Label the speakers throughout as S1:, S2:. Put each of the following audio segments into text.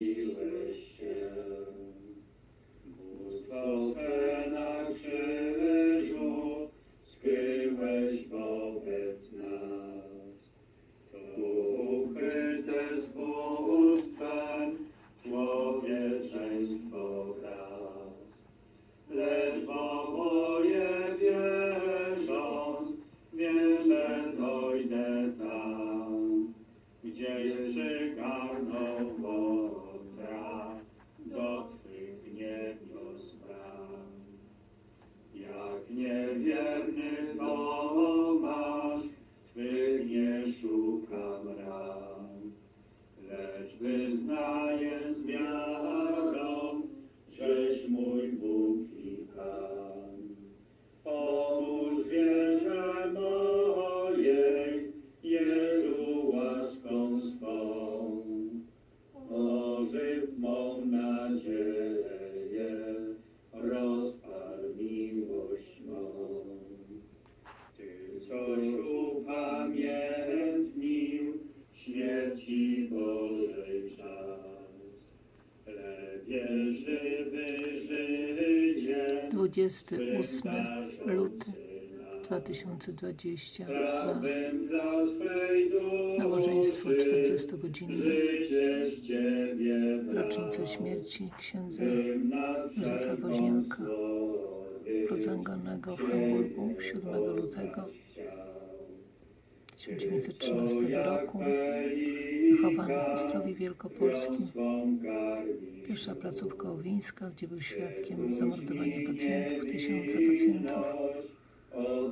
S1: village
S2: 28 luty 2022
S1: prawem dla swej duszy,
S2: Nabożeństwo 40-godzinne
S1: życie z Ciebie
S2: rocznica śmierci księdza Józefa Woźniaka rodzonego w Hamburgu 7 lutego 1913 roku w Ostrowie Wielkopolskim pierwsza placówka owińska, gdzie był świadkiem zamordowania pacjentów, tysiące pacjentów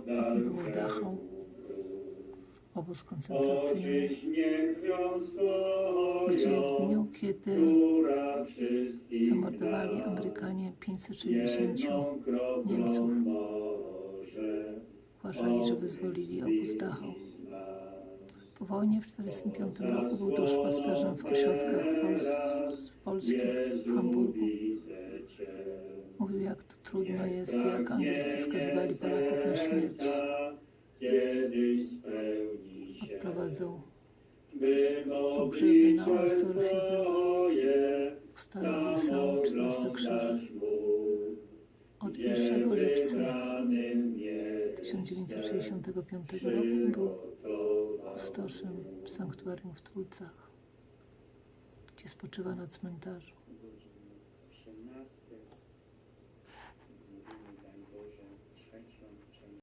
S2: potem był Dachau obóz koncentracyjny gdzie w dniu, kiedy zamordowali Amerykanie 560
S1: jedną kroplą
S2: Niemców. uważali, że wyzwolili obóz Dachau. Po wojnie w 1945 roku był duszpasterzem w ośrodkach w Pols- w polskich w Hamburgu. Mówił, jak to trudno jest, jak Anglicy skazywali Polaków na śmierć. Odprowadzał
S1: by
S2: pogrzeby na.
S1: Twoje
S2: Ustanowił sam 400 krzyży. Od 1 lipca
S1: Wybranym nie
S2: 1965 roku był pustoszym sanktuarium w Tulcach, gdzie spoczywa na cmentarzu.